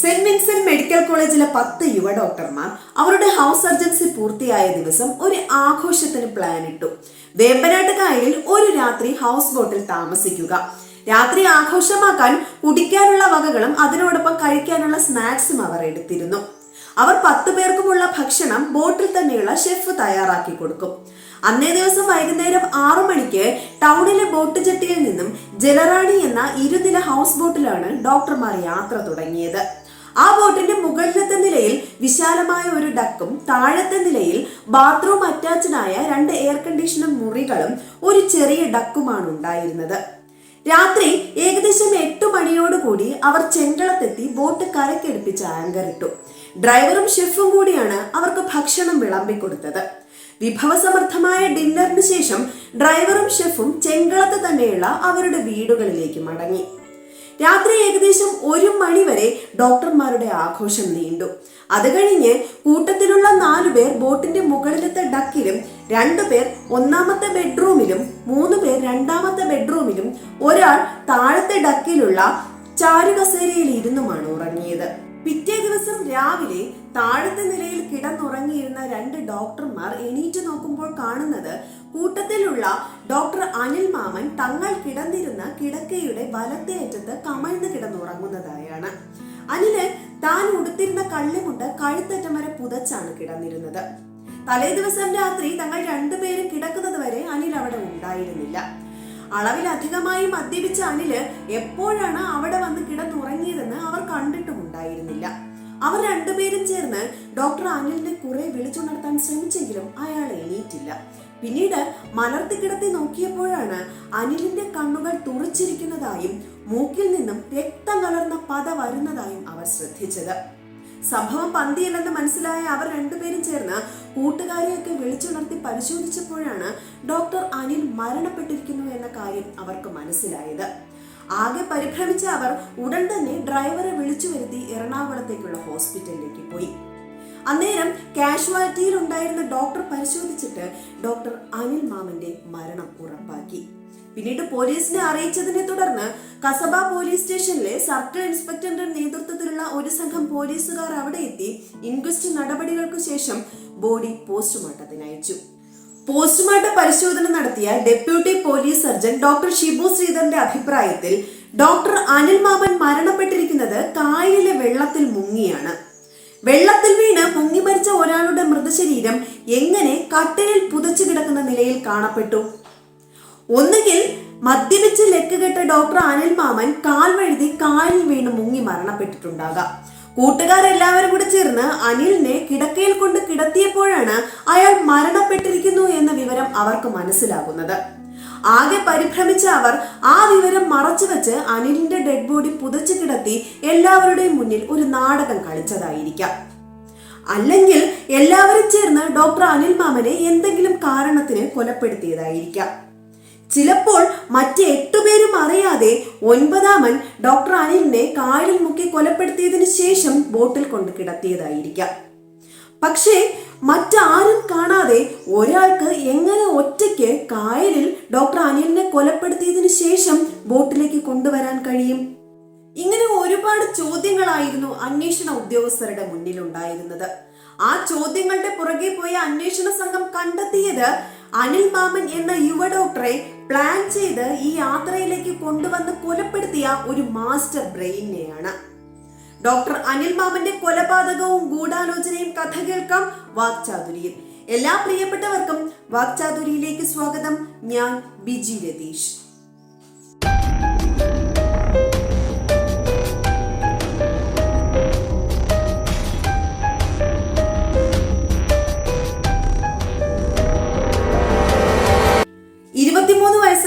Saint Vincent medical കോളേജിലെ പത്ത് യുവ ഡോക്ടർമാർ അവരുടെ ഹൗസ് സർജൻസി പൂർത്തിയായ ദിവസം ഒരു ആഘോഷത്തിന് പ്ലാൻ ഇട്ടു. വേമ്പനാട്ട് കായലിൽ ഒരു രാത്രി ഹൗസ് ബോട്ടിൽ താമസിക്കുക. രാത്രി ആഘോഷമാക്കാൻ കുടിക്കാനുള്ള വകകളും അതിനോടൊപ്പം കഴിക്കാനുള്ള സ്നാക്സും അവർ എടുത്തിരുന്നു. അവർ പത്ത് പേർക്കുമുള്ള ഭക്ഷണം ബോട്ടിൽ തന്നെയുള്ള ഷെഫ് തയ്യാറാക്കി കൊടുക്കും. അന്നേ ദിവസം വൈകുന്നേരം ആറു മണിക്ക് ടൗണിലെ ബോട്ട് ജെട്ടിയിൽ നിന്നും ജലറാണി എന്ന ഇരുനില ഹൗസ് ബോട്ടിലാണ് ഡോക്ടർമാർ യാത്ര തുടങ്ങിയത്. ആ ബോട്ടിന്റെ മുകളിലത്തെ നിലയിൽ വിശാലമായ ഒരു ഡക്കും താഴത്തെ നിലയിൽ ബാത്റൂം അറ്റാച്ച്ഡായ രണ്ട് എയർ കണ്ടീഷണർ മുറികളും ഒരു ചെറിയ ഡക്കുമാണ് ഉണ്ടായിരുന്നത്. രാത്രി ഏകദേശം എട്ടു മണിയോടുകൂടി അവർ ചെങ്കളത്തെത്തി ബോട്ട് കരക്കെടുപ്പിച്ച് ആങ്കറിട്ടു. ഡ്രൈവറും ഷെഫും കൂടിയാണ് അവർക്ക് ഭക്ഷണം വിളമ്പിക്കൊടുത്തത്. വിഭവസമർത്ഥമായ ഡിന്നറിന് ശേഷം ഡ്രൈവറും ഷെഫും ചെങ്കളത്ത് തന്നെയുള്ള അവരുടെ വീടുകളിലേക്ക് മടങ്ങി. രാത്രി ഏകദേശം ഒരു മണി വരെ ഡോക്ടർമാരുടെ ആഘോഷം നീണ്ടു. അത് കഴിഞ്ഞ് കൂട്ടത്തിലുള്ള നാലുപേർ ബോട്ടിന്റെ മുകളിലത്തെ ഡക്കിലും രണ്ടുപേർ ഒന്നാമത്തെ ബെഡ്റൂമിലും മൂന്ന് പേർ രണ്ടാമത്തെ ബെഡ്റൂമിലും ഒരാൾ താഴത്തെ ഡക്കിലുള്ള ചാരുകസേരയിൽ ഇരുന്നുമാണ് ഉറങ്ങിയത്. പിറ്റേ ദിവസം രാവിലെ താഴത്തെ നിലയിൽ കിടന്നുറങ്ങിയിരുന്ന രണ്ട് ഡോക്ടർമാർ എണീറ്റ് നോക്കുമ്പോൾ കാണുന്നത് കൂട്ടത്തിലുള്ള ഡോക്ടർ അനിൽ മാമൻ തങ്ങൾ കിടന്നിരുന്ന കിടക്കയുടെ വലത്തെ അറ്റത്ത് കമഴ്ന്ന് കിടന്നുറങ്ങുന്നതായാണ്. അനിൽ താൻ ഉടുത്തിരുന്ന കള്ളിമുണ്ട് കഴുത്തറ്റം വരെ പുതച്ചാണ് കിടന്നിരുന്നത്. തലേ ദിവസം രാത്രി തങ്ങൾ രണ്ടുപേരും കിടക്കുന്നത് വരെ അനിൽ അവിടെ ഉണ്ടായിരുന്നില്ല. അളവിലധികമായി മദ്യപിച്ച അനിൽ എപ്പോഴാണ് അവിടെ വന്ന് കിടന്നുറങ്ങിയതെന്ന് അവർ കണ്ടിട്ടുമുണ്ടായിരുന്നില്ല. അവർ രണ്ടുപേരും ചേർന്ന് ഡോക്ടർ അനിലിനെ കുറെ വിളിച്ചുണർത്താൻ ശ്രമിച്ചെങ്കിലും അയാൾ എണീറ്റില്ല. പിന്നീട് മലർത്തി കിടത്തി നോക്കിയപ്പോഴാണ് അനിലിന്റെ കണ്ണുകൾ തുറച്ചിരിക്കുന്നതായും മൂക്കിൽ നിന്നും രക്തം കലർന്ന പത വരുന്നതായും അവർ ശ്രദ്ധിച്ചത്. സംഭവം പന്തിയല്ലെന്ന് മനസ്സിലായ അവർ രണ്ടുപേരും ചേർന്ന് കൂട്ടുകാരെയൊക്കെ വിളിച്ചുണർത്തി പരിശോധിച്ചപ്പോഴാണ് ഡോക്ടർ അനിൽ മരണപ്പെട്ടിരിക്കുന്നു എന്ന കാര്യം അവർക്ക് മനസ്സിലായത്. ആകെ പരിഭ്രമിച്ച അവർ ഉടൻ തന്നെ ഡ്രൈവറെ വിളിച്ചു വരുത്തി എറണാകുളത്തേക്കുള്ള ഹോസ്പിറ്റലിലേക്ക് പോയി. അന്നേരം കാഷ്വാലിറ്റിയിൽ ഉണ്ടായിരുന്ന ഡോക്ടർ പരിശോധിച്ചിട്ട് ഡോക്ടർ അനിൽ മാമന്റെ മരണം ഉറപ്പാക്കി. പിന്നീട് പോലീസിനെ അറിയിച്ചതിനെ തുടർന്ന് കസബ പോലീസ് സ്റ്റേഷനിലെ സർക്കിൾ ഇൻസ്പെക്ടറുടെ നേതൃത്വത്തിലുള്ള ഒരു സംഘം പോലീസുകാർ അവിടെ എത്തി ഇൻക്വസ്റ്റ് നടപടികൾക്ക് ശേഷം ബോഡി പോസ്റ്റ്മോർട്ടത്തിന് അയച്ചു. പോസ്റ്റ്മോർട്ടം പരിശോധന നടത്തിയ deputy police surgeon doctor Shibu ശ്രീധറിന്റെ അഭിപ്രായത്തിൽ ഡോക്ടർ അനിൽ മാമൻ മരണപ്പെട്ടിരിക്കുന്നത് കായലിലെ വെള്ളത്തിൽ മുങ്ങിയാണ്. വെള്ളത്തിൽ വീണ് മുങ്ങി മരിച്ച ഒരാളുടെ മൃതശരീരം എങ്ങനെ കട്ടിലിൽ പുതച്ചു കിടക്കുന്ന നിലയിൽ കാണപ്പെട്ടു? ഒന്നുകിൽ മദ്യപിച്ച് ലെക്കുകെട്ട ഡോക്ടർ അനിൽ മാമൻ കാൽ വഴുതി കാലിൽ വീണ് മുങ്ങി മരണപ്പെട്ടിട്ടുണ്ടാകാം. കൂട്ടുകാരെല്ലാവരും കൂടി ചേർന്ന് അനിലിനെ കിടക്കയിൽ കൊണ്ട് കിടത്തിയപ്പോഴാണ് അയാൾ മരണപ്പെട്ടിരിക്കുന്നു എന്ന വിവരം അവർക്ക് മനസ്സിലാകുന്നത്. ആകെ പരിഭ്രമിച്ച അവർ ആ വിവരം മറച്ചു വെച്ച് അനിലിന്റെ ഡെഡ് ബോഡി പുതച്ചു കിടത്തി എല്ലാവരുടെയും മുന്നിൽ ഒരു നാടകം കളിച്ചതായിരിക്കാം. അല്ലെങ്കിൽ എല്ലാവരും ചേർന്ന് ഡോക്ടർ അനിൽ മാമനെ എന്തെങ്കിലും കാരണത്തിന് കൊലപ്പെടുത്തിയതായിരിക്കാം. ചിലപ്പോൾ മറ്റ് എട്ടുപേരും അറിയാതെ ഒൻപതാമൻ ഡോക്ടർ അനിലിനെ കായലിൽ മുക്കി കൊലപ്പെടുത്തിയതിനു ശേഷം ബോട്ടിൽ കൊണ്ട് കിടത്തിയതായിരിക്കാം. പക്ഷേ മറ്റാരും കാണാതെ ഒരാൾക്ക് എങ്ങനെ ഒറ്റയ്ക്ക് കായലിൽ ഡോക്ടർ അനിലിനെ കൊലപ്പെടുത്തിയതിനു ശേഷം ബോട്ടിലേക്ക് കൊണ്ടുവരാൻ കഴിയും? ഇങ്ങനെ ഒരുപാട് ചോദ്യങ്ങളായിരുന്നു അന്വേഷണ ഉദ്യോഗസ്ഥരുടെ മുന്നിലുണ്ടായിരുന്നത്. ആ ചോദ്യങ്ങളുടെ പുറകെ പോയ അന്വേഷണ സംഘം കണ്ടെത്തിയത് അനിൽ മാമൻ എന്ന യുവ ഡോക്ടറെ പ്ലാൻ ചെയ്ത് ഈ യാത്രയിലേക്ക് കൊണ്ടുവന്ന് കൊലപ്പെടുത്തിയ ഒരു മാസ്റ്റർ ബ്രെയിനെയാണ് ഡോക്ടർ അനിൽ മാമന്റെ കൊലപാതകവും ഗൂഢാലോചനയും കഥ കേൾക്കാം വാക്ചാതുരിയിൽ. എല്ലാ പ്രിയപ്പെട്ടവർക്കും വാക്ചാതുരിയിലേക്ക് സ്വാഗതം. ഞാൻ ബിജി രതീഷ്.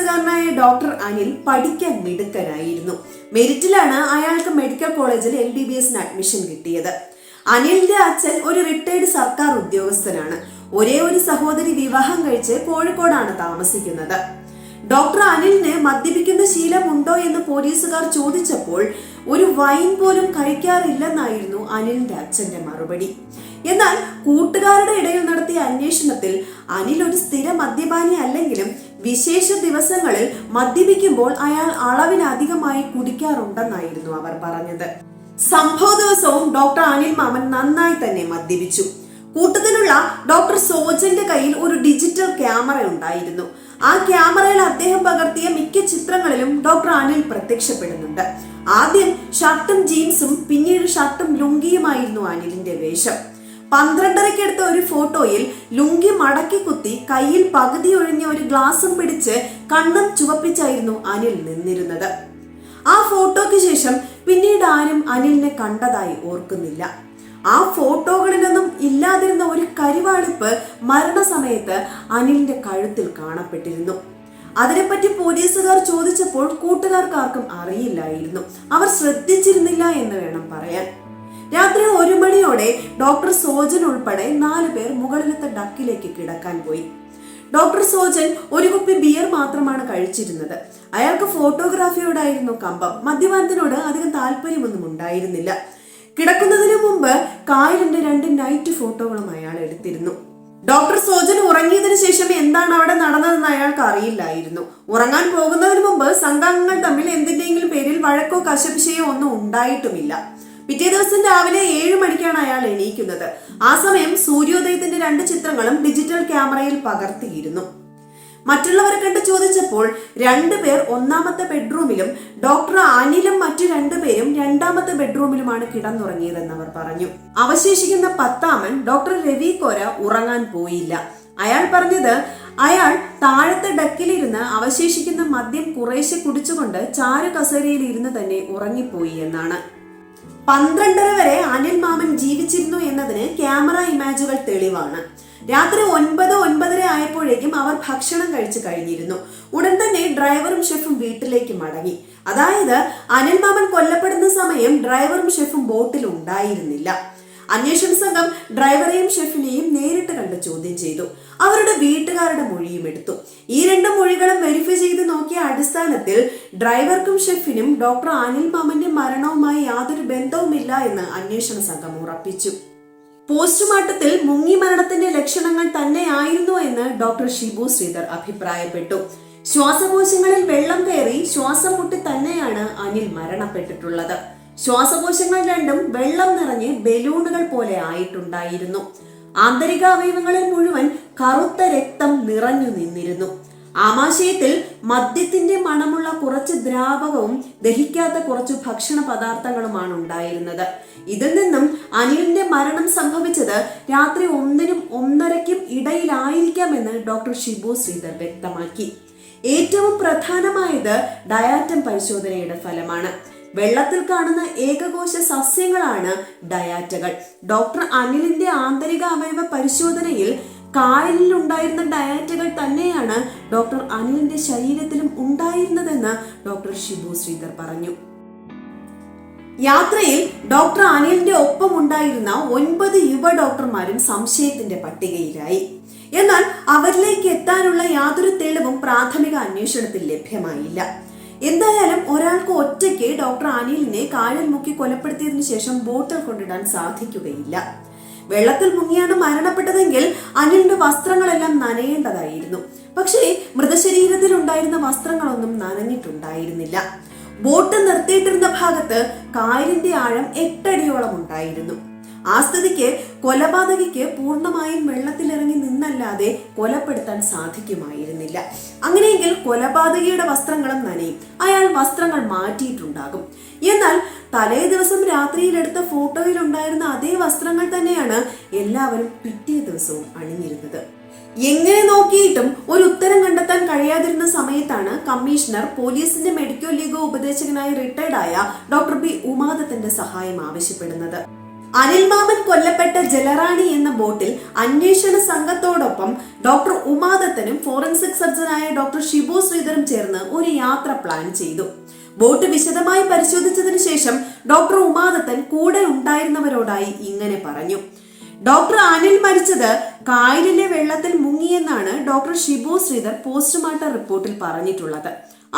ഇരുപത്തിമൂന്ന് ഡോക്ടർ അനിൽ പഠിക്കാൻ മിടുക്കനായിരുന്നു. മെരിറ്റിലാണ് അയാൾക്ക് മെഡിക്കൽ കോളേജിൽ എൽ ബി ബി എസിന് അഡ്മിഷൻ കിട്ടിയത്. അനിലിന്റെ അച്ഛൻ ഒരു റിട്ടയർഡ് സർക്കാർ ഉദ്യോഗസ്ഥനാണ്. ഒരേ ഒരു സഹോദരി വിവാഹം കഴിച്ച് കോഴിക്കോടാണ് താമസിക്കുന്നത്. ഡോക്ടർ അനിലിന് മദ്യപിക്കുന്ന ശീലമുണ്ടോ എന്ന് പോലീസുകാർ ചോദിച്ചപ്പോൾ ഒരു വൈൻ പോലും കഴിക്കാറില്ലെന്നായിരുന്നു അനിലിന്റെ അച്ഛന്റെ മറുപടി. എന്നാൽ കൂട്ടുകാരുടെ ഇടയിൽ നടത്തിയ അന്വേഷണത്തിൽ അനിൽ ഒരു സ്ഥിര മദ്യപാനി അല്ലെങ്കിലും വിശേഷ ദിവസങ്ങളിൽ മദ്യപിക്കുമ്പോൾ അയാൾ അളവിലധികമായി കുടിക്കാറുണ്ടെന്നായിരുന്നു അവർ പറഞ്ഞത്. സംഭവ ദിവസവും ഡോക്ടർ അനിൽ മാമൻ നന്നായി തന്നെ മദ്യപിച്ചു. കൂട്ടത്തിലുള്ള ഡോക്ടർ സോജന്റെ കയ്യിൽ ഒരു ഡിജിറ്റൽ ക്യാമറ ഉണ്ടായിരുന്നു. ആ ക്യാമറയിൽ അദ്ദേഹം പകർത്തിയ മിക്ക ചിത്രങ്ങളിലും ഡോക്ടർ അനിൽ പ്രത്യക്ഷപ്പെടുന്നുണ്ട്. ആദ്യം ഷർട്ടും ജീൻസും പിന്നീട് ഷർട്ടും ലുങ്കിയുമായിരുന്നു അനിലിന്റെ വേഷം. പന്ത്രണ്ടരയ്ക്ക് എടുത്ത ഒരു ഫോട്ടോയിൽ ലുങ്കി മടക്കി കുത്തി കയ്യിൽ പകുതി ഒഴിഞ്ഞ ഒരു ഗ്ലാസും പിടിച്ച് കണ്ണും ചുവപ്പിച്ചായിരുന്നു അനിൽ നിന്നിരുന്നത്. ആ ഫോട്ടോയ്ക്ക് ശേഷം പിന്നീട് ആരും അനിലിനെ കണ്ടതായി ഓർക്കുന്നില്ല. ആ ഫോട്ടോകളിലൊന്നും ഇല്ലാതിരുന്ന ഒരു കരിവാളിപ്പ് മരണസമയത്ത് അനിലിന്റെ കഴുത്തിൽ കാണപ്പെട്ടിരുന്നു. അതിനെപ്പറ്റി പോലീസുകാർ ചോദിച്ചപ്പോൾ കൂട്ടുകാർക്കാർക്കും അറിയില്ലായിരുന്നു. അവർ ശ്രദ്ധിച്ചിരുന്നില്ല എന്ന് വേണം പറയാൻ. രാത്രി ഒരു മണിയോടെ ഡോക്ടർ സോജൻ ഉൾപ്പെടെ നാല് പേർ മുകളിലത്തെ ഡക്കിലേക്ക് കിടക്കാൻ പോയി. ഡോക്ടർ സോജൻ ഒരു കുപ്പി ബിയർ മാത്രമാണ് കഴിച്ചിരുന്നത്. അയാൾക്ക് ഫോട്ടോഗ്രാഫിയോടായിരുന്നു കമ്പം. മദ്യപാനത്തിനോട് അധികം താല്പര്യമൊന്നും ഉണ്ടായിരുന്നില്ല. കിടക്കുന്നതിനു മുമ്പ് കായലിന്റെ രണ്ട് നൈറ്റ് ഫോട്ടോകളും അയാൾ എടുത്തിരുന്നു. ഡോക്ടർ സോജൻ ഉറങ്ങിയതിനു ശേഷം എന്താണ് അവിടെ നടന്നതെന്ന് അയാൾക്ക് അറിയില്ലായിരുന്നു. ഉറങ്ങാൻ പോകുന്നതിന് മുമ്പ് സംഘാംഗങ്ങൾ തമ്മിൽ എന്തിന്റെയെങ്കിലും പേരിൽ വഴക്കോ കശപിശയോ ഒന്നും ഉണ്ടായിട്ടുമില്ല. പിറ്റേ ദിവസം രാവിലെ ഏഴ് മണിക്കാണ് അയാൾ എണീക്കുന്നത്. ആ സമയം സൂര്യോദയത്തിന്റെ രണ്ട് ചിത്രങ്ങളും ഡിജിറ്റൽ ക്യാമറയിൽ പകർത്തിയിരുന്നു. മറ്റുള്ളവരെ കണ്ട് ചോദിച്ചപ്പോൾ രണ്ടുപേർ ഒന്നാമത്തെ ബെഡ്റൂമിലും ഡോക്ടർ അനിലും മറ്റു രണ്ടുപേരും രണ്ടാമത്തെ ബെഡ്റൂമിലുമാണ് കിടന്നുറങ്ങിയതെന്ന് അവർ പറഞ്ഞു. അവശേഷിക്കുന്ന പത്താമൻ ഡോക്ടർ രവി കോര ഉറങ്ങാൻ പോയില്ല. അയാൾ പറഞ്ഞത് അയാൾ താഴത്തെ ഡക്കിലിരുന്ന് അവശേഷിക്കുന്ന മദ്യം കുറേശ്ശെ കുടിച്ചുകൊണ്ട് ചാരു കസേരയിൽ ഇരുന്ന് തന്നെ ഉറങ്ങിപ്പോയി എന്നാണ്. പന്ത്രണ്ടര വരെ അനിൽ മാമൻ ജീവിച്ചിരുന്നു എന്നതിന് ക്യാമറ ഇമാജുകൾ തെളിവാണ്. രാത്രി ഒൻപത് ഒൻപതര ആയപ്പോഴേക്കും അവർ ഭക്ഷണം കഴിച്ചു കഴിഞ്ഞിരുന്നു. ഉടൻ തന്നെ ഡ്രൈവറും ഷെഫും വീട്ടിലേക്ക് മടങ്ങി. അതായത് അനിൽ മാമൻ കൊല്ലപ്പെടുന്ന സമയം ഡ്രൈവറും ഷെഫും ബോട്ടിൽ ഉണ്ടായിരുന്നില്ല. അന്വേഷണ സംഘം ഡ്രൈവറെയും ഷെഫിനെയും നേരിട്ട് കണ്ട് ചോദ്യം ചെയ്തു. അവരുടെ വീട്ടുകാരുടെ മൊഴിയും എടുത്തു. ഈ രണ്ട് മൊഴികളും വെരിഫൈ ചെയ്ത് നോക്കിയ അടിസ്ഥാനത്തിൽ ഡ്രൈവർക്കും ഷെഫിനും ഡോക്ടർ അനിൽ മാമന്റെ മരണവുമായി യാതൊരു ബന്ധവുമില്ല എന്ന് അന്വേഷണ സംഘം ഉറപ്പിച്ചു. പോസ്റ്റ്മോർട്ടത്തിൽ മുങ്ങി മരണത്തിന്റെ ലക്ഷണങ്ങൾ തന്നെയായിരുന്നു എന്ന് ഡോക്ടർ ഷിബു ശ്രീധർ അഭിപ്രായപ്പെട്ടു. ശ്വാസകോശങ്ങളിൽ വെള്ളം കയറി ശ്വാസം മുട്ടി തന്നെയാണ് അനിൽ മരണപ്പെട്ടിട്ടുള്ളത്. ശ്വാസകോശങ്ങൾ രണ്ടും വെള്ളം നിറഞ്ഞ് ബലൂണുകൾ പോലെ ആയിട്ടുണ്ടായിരുന്നു. ആന്തരിക അവയവങ്ങളിൽ മുഴുവൻ കറുത്ത രക്തം നിറഞ്ഞു നിന്നിരുന്നു. ആമാശയത്തിൽ മദ്യത്തിന്റെ മണമുള്ള കുറച്ച് ദ്രാവകവും ദഹിക്കാത്ത കുറച്ച് ഭക്ഷണ പദാർത്ഥങ്ങളുമാണ് ഉണ്ടായിരുന്നത്. ഇതിൽ നിന്നും അനിലിന്റെ മരണം സംഭവിച്ചത് രാത്രി ഒന്നിനും ഒന്നരയ്ക്കും ഇടയിലായിരിക്കാമെന്ന് ഡോക്ടർ ഷിബു ശ്രീധർ വ്യക്തമാക്കി. ഏറ്റവും പ്രധാനമായത് ഡയാറ്റം പരിശോധനയുടെ ഫലമാണ്. വെള്ളത്തിൽ കാണുന്ന ഏകകോശ സസ്യങ്ങളാണ് ഡയാറ്റകൾ. ഡോക്ടർ അനിലിന്റെ ആന്തരിക അവയവ പരിശോധനയിൽ കായലിൽ ഉണ്ടായിരുന്ന ഡയാറ്റകൾ തന്നെയാണ് ഡോക്ടർ അനിലിന്റെ ശരീരത്തിലും ഉണ്ടായിരുന്നതെന്ന് ഡോക്ടർ ഷിബു ശ്രീധർ പറഞ്ഞു. യാത്രയിൽ ഡോക്ടർ അനിലിന്റെ ഒപ്പം ഉണ്ടായിരുന്ന ഒൻപത് യുവ ഡോക്ടർമാരും സംശയത്തിന്റെ പട്ടികയിലായി. എന്നാൽ അവരിലേക്ക് എത്താനുള്ള യാതൊരു തെളിവും പ്രാഥമിക അന്വേഷണത്തിൽ ലഭ്യമായില്ല. എന്തായാലും ഒരാൾക്ക് ഒറ്റയ്ക്ക് ഡോക്ടർ അനിലിനെ കാഴൽ മുക്കി കൊലപ്പെടുത്തിയതിനു ശേഷം ബോട്ടിൽ കൊണ്ടിടാൻ സാധിക്കുകയില്ല. വെള്ളത്തിൽ മുങ്ങിയാണ് മരണപ്പെട്ടതെങ്കിൽ അനിലിന്റെ വസ്ത്രങ്ങളെല്ലാം നനയേണ്ടതായിരുന്നു. പക്ഷേ മൃതശരീരത്തിൽ ഉണ്ടായിരുന്ന വസ്ത്രങ്ങളൊന്നും നനഞ്ഞിട്ടുണ്ടായിരുന്നില്ല. ബോട്ട് നിർത്തിയിട്ടിരുന്ന ഭാഗത്ത് കായലിന്റെ ആഴം എട്ടടിയോളം ഉണ്ടായിരുന്നു. ആ സ്ഥിതിക്ക് കൊലപാതകിക്ക് പൂർണമായും വെള്ളത്തിലിറങ്ങി നിന്നല്ലാതെ കൊലപ്പെടുത്താൻ സാധിക്കുമായിരുന്നില്ല. അങ്ങനെയെങ്കിൽ കൊലപാതകിയുടെ വസ്ത്രങ്ങളും നനയും. അയാൾ വസ്ത്രങ്ങൾ മാറ്റിയിട്ടുണ്ടാകും. എന്നാൽ തലേ ദിവസം രാത്രിയിലെടുത്ത ഫോട്ടോയിൽ ഉണ്ടായിരുന്ന അതേ വസ്ത്രങ്ങൾ തന്നെയാണ് എല്ലാവരും പിറ്റേ ദിവസവും അണിഞ്ഞിരുന്നത്. എങ്ങനെ നോക്കിയിട്ടും ഒരു ഉത്തരം കണ്ടെത്താൻ കഴിയാതിരുന്ന സമയത്താണ് കമ്മീഷണർ പോലീസിന്റെ മെഡിക്കൽ ലീഗ് ഉപദേശകനായി റിട്ടയർഡായ ഡോക്ടർ ബി ഉമാദത്തിന്റെ സഹായം ആവശ്യപ്പെടുന്നത്. അനിൽ മാമൻ കൊല്ലപ്പെട്ട ജലറാണി എന്ന ബോട്ടിൽ അന്വേഷണ സംഘത്തോടൊപ്പം ഡോക്ടർ ഉമാദത്തനും ഫോറൻസിക് സർജനായ ഡോക്ടർ ഷിബു ശ്രീധറും ചേർന്ന് ഒരു യാത്ര പ്ലാൻ ചെയ്തു. ബോട്ട് വിശദമായി പരിശോധിച്ചതിനു ശേഷം ഡോക്ടർ ഉമാദത്തൻ കൂടെ ഉണ്ടായിരുന്നവരോടായി ഇങ്ങനെ പറഞ്ഞു. ഡോക്ടർ അനിൽ മരിച്ചത് കായലിലെ വെള്ളത്തിൽ മുങ്ങിയെന്നാണ് ഡോക്ടർ ഷിബു ശ്രീധർ പോസ്റ്റ്മോർട്ടം റിപ്പോർട്ടിൽ പറഞ്ഞിട്ടുള്ളത്.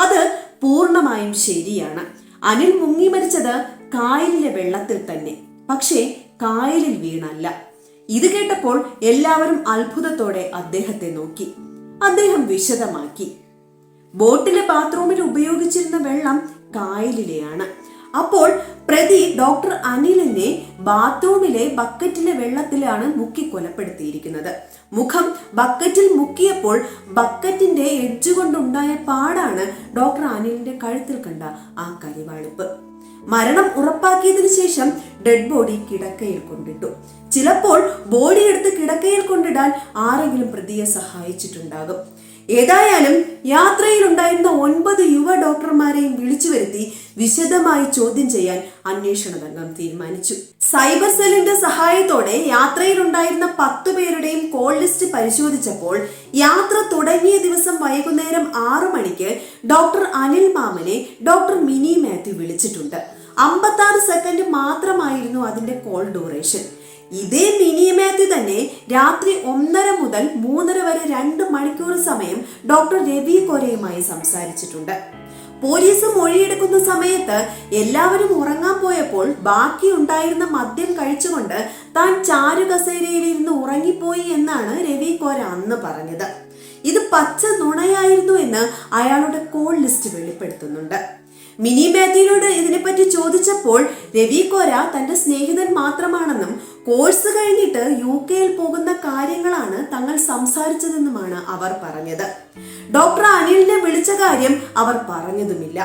അത് പൂർണമായും ശരിയാണ്. അനിൽ മുങ്ങി മരിച്ചത് കായലിലെ വെള്ളത്തിൽ തന്നെ. പക്ഷേ കായലിൽ വീണല്ല. ഇത് കേട്ടപ്പോൾ എല്ലാവരും അത്ഭുതത്തോടെ അദ്ദേഹത്തെ നോക്കി. അദ്ദേഹം വിശദമാക്കി. ബോട്ടിലെ ബാത്റൂമിൽ ഉപയോഗിച്ചിരുന്ന വെള്ളം കായലിലെയാണ്. അപ്പോൾ പ്രതി ഡോക്ടർ അനിലിനെ ബാത്റൂമിലെ ബക്കറ്റിലെ വെള്ളത്തിലാണ് മുക്കി കൊലപ്പെടുത്തിയിരിക്കുന്നത്. മുഖം ബക്കറ്റിൽ മുക്കിയപ്പോൾ ബക്കറ്റിന്റെ എഡ്ജ് കൊണ്ടുണ്ടായ പാടാണ് ഡോക്ടർ അനിലിന്റെ കഴുത്തിൽ കണ്ട ആ കരിവാളിപ്പ്. മരണം ഉറപ്പാക്കിയതിനു ശേഷം ഡെഡ് ബോഡി കിടക്കയിൽ കൊണ്ടിട്ടു. ചിലപ്പോൾ ബോഡി എടുത്ത് കിടക്കയിൽ കൊണ്ടിടാൻ ആരെങ്കിലും പ്രതിയെ സഹായിച്ചിട്ടുണ്ടാകും. ഏതായാലും യാത്രയിൽ ഉണ്ടായിരുന്ന ഒൻപത് യുവ ഡോക്ടർമാരെയും വിളിച്ചു വരുത്തി വിശദമായി ചോദ്യം ചെയ്യാൻ അന്വേഷണ രംഗം തീരുമാനിച്ചു. സൈബർ സെല്ലിന്റെ സഹായത്തോടെ യാത്രയിലുണ്ടായിരുന്ന പത്തു പേരുടെയും കോൾ ലിസ്റ്റ് പരിശോധിച്ചപ്പോൾ യാത്ര തുടങ്ങിയ ദിവസം വൈകുന്നേരം ആറു മണിക്ക് ഡോക്ടർ അനിൽ മാമനെ ഡോക്ടർ മിനി മാത്യു വിളിച്ചിട്ടുണ്ട്. അമ്പത്താറ് സെക്കൻഡ് മാത്രമായിരുന്നു അതിന്റെ കോൾ ഡ്യൂറേഷൻ ഇതേ മിനി തന്നെ രാത്രി ഒന്നര മുതൽ മൂന്നര വരെ രണ്ട് മണിക്കൂർ സമയം ഡോക്ടർ രവി കൊരയുമായി സംസാരിച്ചിട്ടുണ്ട്. പോലീസ് മൊഴിയെടുക്കുന്ന സമയത്ത് എല്ലാവരും ഉറങ്ങാൻ പോയപ്പോൾ ബാക്കി ഉണ്ടായിരുന്ന മദ്യം കഴിച്ചുകൊണ്ട് താൻ ചാരുകസേരയിൽ ഇരുന്ന് ഉറങ്ങിപ്പോയി എന്നാണ് രവി കോര അന്ന് പറഞ്ഞത്. ഇത് പച്ച നുണയായിരുന്നു എന്ന് അയാളുടെ കോൾ ലിസ്റ്റ് വെളിപ്പെടുത്തുന്നുണ്ട്. മിനി മാത്യുവിനോട് ഇതിനെപ്പറ്റി ചോദിച്ചപ്പോൾ രവി കോര തന്റെ സ്നേഹിതൻ മാത്രമാണെന്നും കോഴ്സ് കഴിഞ്ഞിട്ട് യു കെയിൽ പോകുന്ന കാര്യങ്ങളാണ് തങ്ങൾ സംസാരിച്ചതെന്നുമാണ് അവർ പറഞ്ഞത്. ഡോക്ടർ അനിലിനെ വിളിച്ച കാര്യം അവർ പറഞ്ഞതുമില്ല.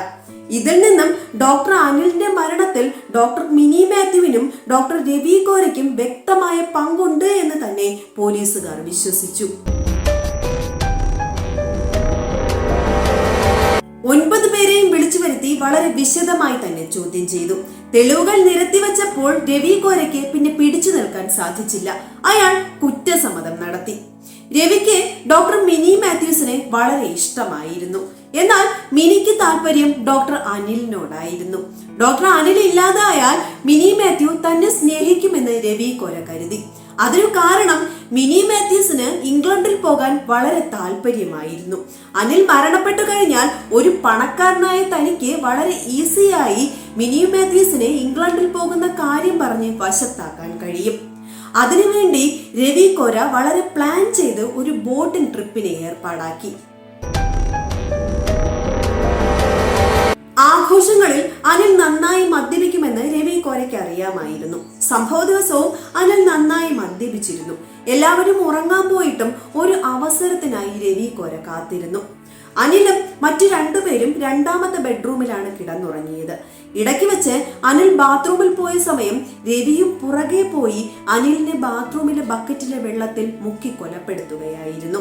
ഇതിൽ നിന്നും ഡോക്ടർ അനിലിന്റെ മരണത്തിൽ ഡോക്ടർ മിനി മാത്യുവിനും ഡോക്ടർ രവി കോരയ്ക്കും വ്യക്തമായ പങ്കുണ്ട് എന്ന് തന്നെ പോലീസുകാർ വിശ്വസിച്ചു. ഒൻപത് പേരെയും വിളിച്ചു വരുത്തി വളരെ വിശദമായി തന്നെ ചോദ്യം ചെയ്തു. തെളിവുകൾ നിരത്തിവച്ചപ്പോൾ രവി കോരയ്ക്ക് പിന്നെ പിടിച്ചു നിൽക്കാൻ സാധിച്ചില്ല. അയാൾ കുറ്റസമ്മതം നടത്തി. രവിക്ക് ഡോക്ടർ മിനി മാത്യൂസിനെ വളരെ ഇഷ്ടമായിരുന്നു. എന്നാൽ മിനിക്ക് താല്പര്യം ഡോക്ടർ അനിലിനോടായിരുന്നു. ഡോക്ടർ അനിൽ ഇല്ലാതായാൽ മിനി മാത്യു തന്നെ സ്നേഹിക്കുമെന്ന് രവി കോര കരുതി. അതിനു കാരണം മിനി മാത്യൂസിന് ഇംഗ്ലണ്ടിൽ പോകാൻ വളരെ താല്പര്യമായിരുന്നു. അനിൽ മരണപ്പെട്ടു കഴിഞ്ഞാൽ ഒരു പണക്കാരനായ തനിക്ക് വളരെ ഈസിയായി മിനി മാത്യൂസിനെ ഇംഗ്ലണ്ടിൽ പോകുന്ന കാര്യം പറഞ്ഞ് വശത്താക്കാൻ കഴിയും. അതിനുവേണ്ടി രവി കോര വളരെ പ്ലാൻ ചെയ്ത് ഒരു ബോട്ടിംഗ് ട്രിപ്പിനെ ഏർപ്പാടാക്കി. ആഘോഷങ്ങളിൽ അനിൽ നന്നായി മദ്യപിക്കുമെന്ന് രവി കോരയ്ക്ക് അറിയാമായിരുന്നു. സംഭവ ദിവസവും അനിൽ നന്നായി മദ്യപിച്ചിരുന്നു. എല്ലാവരും ഉറങ്ങാൻ പോയിട്ടും ഒരു അവസരത്തിനായി രവി കോര കാത്തിരുന്നു. അനിലും മറ്റു രണ്ടുപേരും രണ്ടാമത്തെ ബെഡ്റൂമിലാണ് കിടന്നുറങ്ങിയത്. ഇടയ്ക്ക് വെച്ച് അനിൽ ബാത്റൂമിൽ പോയ സമയം രവിയും പുറകെ പോയി അനിലിനെ ബാത്റൂമിലെ ബക്കറ്റിലെ വെള്ളത്തിൽ മുക്കി കൊലപ്പെടുത്തുകയായിരുന്നു.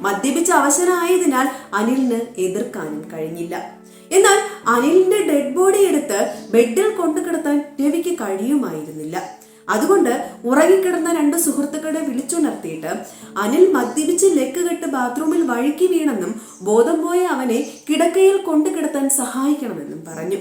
മദ്യപിച്ച അവശനായതിനാൽ അനിലിന് എതിർക്കാനും കഴിഞ്ഞില്ല. എന്നാൽ അനിലിന്റെ ഡെഡ് ബോഡി എടുത്ത് ബെഡിൽ കൊണ്ടു കിടത്താൻ രവിക്ക് കഴിയുമായിരുന്നില്ല. അതുകൊണ്ട് ഉറങ്ങിക്കിടന്ന രണ്ട് സുഹൃത്തുക്കളെ വിളിച്ചുണർത്തിയിട്ട് അനിൽ മദ്യപിച്ച് ലെക്ക് കെട്ട് ബാത്റൂമിൽ വഴുക്കി വീണെന്നും ബോധം പോയ അവനെ കിടക്കയിൽ കൊണ്ടു കിടത്താൻ സഹായിക്കണമെന്നും പറഞ്ഞു.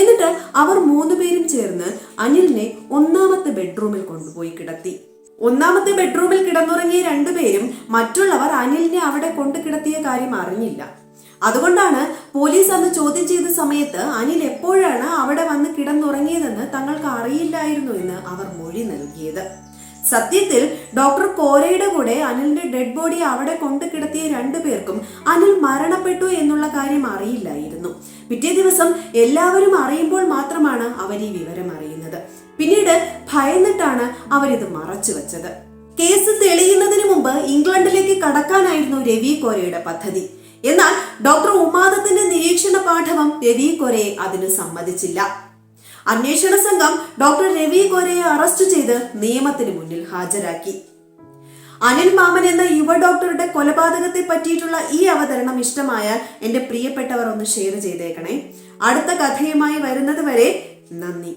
എന്നിട്ട് അവർ മൂന്നുപേരും ചേർന്ന് അനിലിനെ ഒന്നാമത്തെ ബെഡ്റൂമിൽ കൊണ്ടുപോയി കിടത്തി. ഒന്നാമത്തെ ബെഡ്റൂമിൽ കിടന്നുറങ്ങിയ രണ്ടുപേരും മറ്റുള്ളവർ അനിലിനെ അവിടെ കൊണ്ടു കിടത്തിയ കാര്യം അറിഞ്ഞില്ല. അതുകൊണ്ടാണ് പോലീസ് അന്ന് ചോദ്യം ചെയ്ത സമയത്ത് അനിൽ എപ്പോഴാണ് അവിടെ വന്ന് കിടന്നുറങ്ങിയതെന്ന് തങ്ങൾക്ക് അറിയില്ലായിരുന്നു എന്ന് അവർ മൊഴി നൽകിയത്. സത്യത്തിൽ ഡോക്ടർ കോരയുടെ കൂടെ അനിലിന്റെ ഡെഡ് ബോഡി അവിടെ കൊണ്ടു കിടത്തിയ രണ്ടുപേർക്കും അനിൽ മരണപ്പെട്ടു എന്നുള്ള കാര്യം അറിയില്ലായിരുന്നു. പിറ്റേ ദിവസം എല്ലാവരും അറിയുമ്പോൾ മാത്രമാണ് അവർ ഈ വിവരം അറിയുന്നത്. പിന്നീട് ഭയന്നിട്ടാണ് അവരിത് മറച്ചു വെച്ചത്. കേസ് തെളിയുന്നതിന് മുമ്പ് ഇംഗ്ലണ്ടിലേക്ക് കടക്കാനായിരുന്നു രവി കോരയുടെ പദ്ധതി. എന്നാൽ ഡോക്ടർ ഉമാദത്തിന്റെ നിരീക്ഷണ പാഠവം രവി കൊരയെ അതിന് സമ്മതിച്ചില്ല. അന്വേഷണ സംഘം ഡോക്ടർ രവി കൊരയെ അറസ്റ്റ് ചെയ്ത് നിയമത്തിന് മുന്നിൽ ഹാജരാക്കി. അനിൽ മാമൻ എന്ന യുവ ഡോക്ടറുടെ കൊലപാതകത്തെ പറ്റിയിട്ടുള്ള ഈ അവതരണം ഇഷ്ടമായാൽ എന്റെ പ്രിയപ്പെട്ടവർ ഒന്ന് ഷെയർ ചെയ്തേക്കണേ. അടുത്ത കഥയുമായി വരുന്നത് വരെ നന്ദി.